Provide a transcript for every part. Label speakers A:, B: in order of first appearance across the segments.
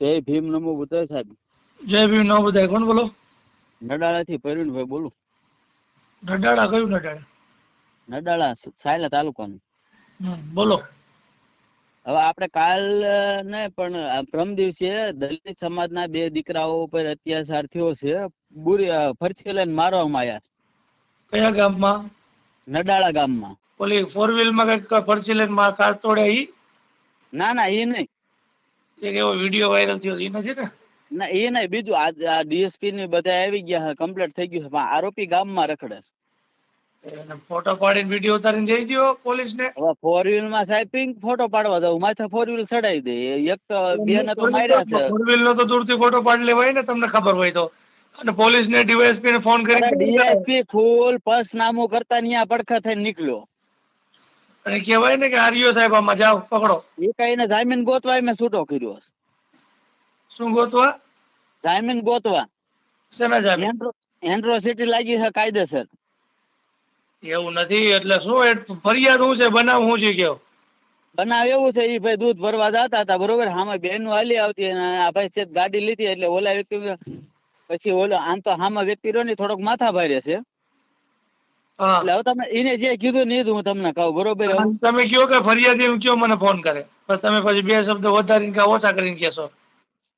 A: જય ભીમ નમો બુદ્ધાય સાહેબ.
B: જય ભીમ નમો બધાય કોણ બોલો?
A: નડાળાથી પરવીનભાઈ બોલું.
B: નડાળા કયું નડાળા?
A: નડાળા સાયલા તાલુકાનું.
B: બોલો.
A: હવે આપણે કાલ ને પણ પ્રમ દિવસે દલિત સમાજના બે દીકરાઓ ઉપર અત્યાચાર થયો છે. બુરી ફરસી લઈને મારવામાં આવ્યા
B: કયા ગામમાં?
A: નડાળા ગામમાં.
B: ઓલી ફોર વ્હીલમાં કંઈક ફરસી લઈને માં કાચ તોડે ઈ?
A: ના ના એ નહીં.
B: એક એવો વીડિયો વાયરલ થયો ઈ નથી ને?
A: ના એ નહીં બીજું આ ડીએસપી ને બધા આવી ગયા કમ્પ્લીટ થઈ ગયું છે પણ આરોપી ગામમાં રખડે છે.
B: ફોટો પાડીને વીડિયો ઉતારીને જઈ ગયો પોલીસ ને
A: હવે ફોર વ્હીલમાં સાહેબ પિંક ફોટો પાડવા દઉં માથે ફોર વ્હીલ ચડાવી દે. એક તો બે ને તો માર્યા છે.
B: ફોર વ્હીલ નો તો દૂરથી ફોટો પાડી લેવાય ને તમને ખબર હોય તો. અને પોલીસ ને ડીવાયએસપી ને ફોન કરી
A: ડીએસપી ફૂલ પસ નામું કરતા ન્યા પડખા થઈને નીકળ્યો.
B: અને કહેવાય ને કે આર્યો સાહેબ આમાં જાઓ પકડો.
A: એ કઈને જામીન ગોતવા મેં છૂટો કર્યો
B: શું ગોતવા?
A: જામીન ગોતવા.
B: શેના જામીન?
A: એન્ડ્રો- એન્ડ્રોસિટી લાગી છે કાયદેસર.
B: એવું નથી એટલે શું ફરિયાદ હું છે? બનાવ હું છે કેવો
A: બનાવ એવું છે એ ભાઈ દૂધ ભરવા જતા હતા બરોબર? હામે બેન વાલી આવતી અને આ ભાઈ છે ગાડી લીધી એટલે ઓલા વ્યક્તિ પછી ઓલો આમ તો હામાં વ્યક્તિ રહ્યો ને થોડોક માથા ભારે છે. એટલે હવે તમે એને જે કીધું ને એ જ હું તમને કહું બરોબર?
B: તમે કયો કે ફરિયાદી એમ કયો મને ફોન કરે. પણ તમે પછી બે શબ્દ વધારીને કે ઓછા કરીને કહેશો.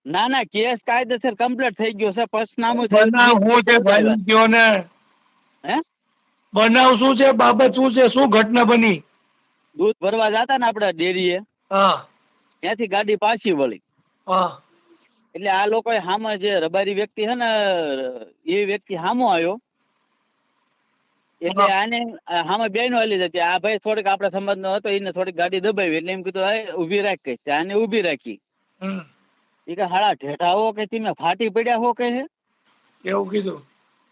A: ના ના કેસ કાયદેસર કમ્પ્લીટ થઈ ગયો છે પસનામું થઈ
B: બનાવ શું છે ભાઈ કયો ને
A: હે?
B: બનાવ શું છે બાબત શું છે શું ઘટના બની?
A: દૂધ ભરવા જતા ને આપડે ડેરીએ.
B: હા.
A: ત્યાંથી ગાડી પાછી વળી.
B: હા.
A: એટલે આ લોકો હામે જે રબારી વ્યક્તિ છે ને એ વ્યક્તિ હામો આવ્યો. એટલે આને આ હામે બેન વાલી હતી આ ભાઈ થોડીક આપણા સંબંધ નો હતો એને થોડીક ગાડી દબાવી. એટલે એમ કીધું ઊભી રાખ કે. આને ઊભી રાખી. એ કે હાળા ઠેઠા કે તમે ફાટી પડ્યા હો કે
B: એવું કીધું.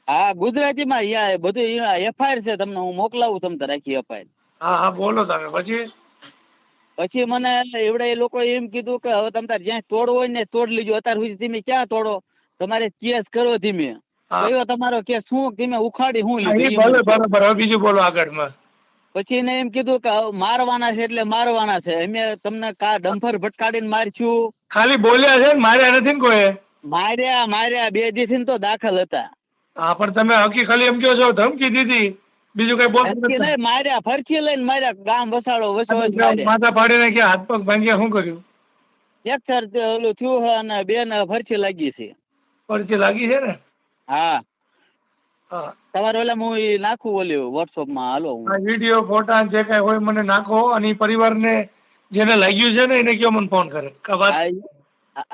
A: હા ગુજરાતીમાં અહીંયા બધું એફઆઈઆર છે તમને હું મોકલાવું તમને રાખી એફઆઈઆર
B: હા હા બોલો તમે. પછી?
A: પછી મને એવડે એ લોકો એમ કીધું કે હવે તમે તાર જ્યાં તોડવો હોય ને તોડ લીજો. અત્યાર સુધી તમે ક્યાં તોડો? તમારે કેસ કરો ધીમે. કયો તમારો કે શું તમે ઉખાડી
B: હું
A: લીધી
B: ભલે બરાબર હવે બીજું બોલો આગળમાં.
A: પછી એને એમ કીધું કે મારવાના છે એટલે મારવાના છે. અમે તમને કા ડમ્ફર ભટકાડીને મારશું?
B: ખાલી બોલ્યા છે માર્યા નથી ને કોઈ
A: માર્યા માર્યા બે દિવસથી તો દાખલ હતા.
B: હા પણ તમે હકી ખાલી એમ કહો છો ધમકી દીધી. બીજું કઈ
A: બોલ
B: નથી.
A: માર્યા ફરચી લઈને માર્યા ગામ વસાડો માર્યા.
B: માથા પાડીને કે હાથ પગ ભાંગ્યા શું કર્યું?
A: ફ્રેક્ચર ઓલું થયું અને બે ને ફરચી લાગી છે.
B: ફરચી લાગી છે ને?
A: હા.
B: હા.
A: તમારે ઓલા હું નાખું ઓલી વોટ્સઅપમાં હાલો હું.
B: વીડિયો ફોટા જે કઈ હોય મને નાખો અને પરિવાર પરિવારને જેને લાગ્યું છે ને એને કયો મને ફોન કરે. કે વાત?
A: આ ઈ- આ-